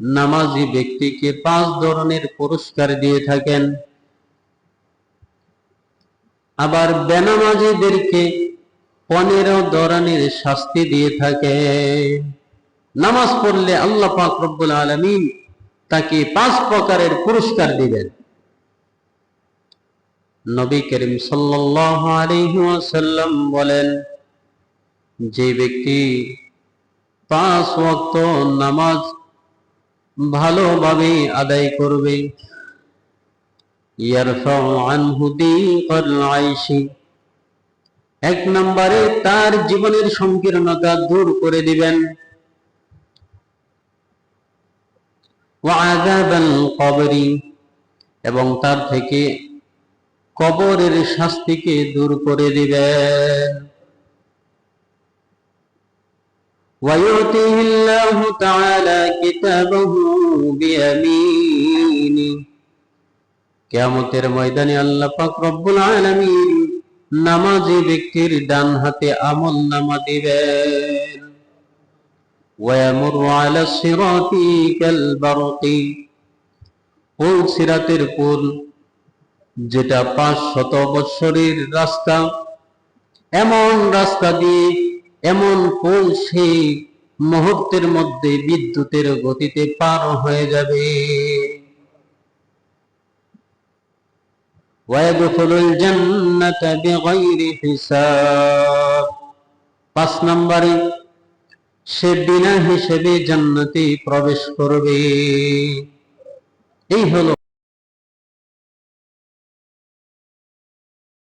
নামাজি ব্যক্তিকে পাঁচ ধরনের পুরস্কার দিয়ে থাকেন। আবার বেনামাজিদেরকে পনেরো ধরনের শাস্তি দিয়ে থাকে। নামাজ পড়লে আল্লাহ পাক রব্বুল আলামিন তাকে পাঁচ প্রকারের পুরস্কার দিবেন। নবী করিম সাল্লাল্লাহু আলাইহি ওয়াসাল্লাম বলেন, যে ব্যক্তি পাঁচ ওয়াক্ত নামাজ ভালোভাবে আদায় করবে। এক নম্বরে তার জীবনের সংকীর্ণতা দূর করে দিবেন। এবং তার থেকে কবরের শাস্তিকে দূর করে দিবেন। ويؤتيه الله تعالى كتابه بيمينه কিয়ামতের ময়দানে আল্লাহ পাক রব্বুল আলামিন নামাজি ব্যক্তির ডান হাতে আমল নামা দিবেন ويمر على الصراط كالبرق পুল সিরাতের পুল যেটা পাঁচ শত বৎসরের রাস্তা এমন রাস্তা দিয়ে এমন পোল সেই মুহূর্তের মধ্যে বিদ্যুতের গতিতে পার হয়ে যাবে। পাঁচ নম্বরে, সে বিনা হিসেবে জান্নাতে প্রবেশ করবে। এই হলো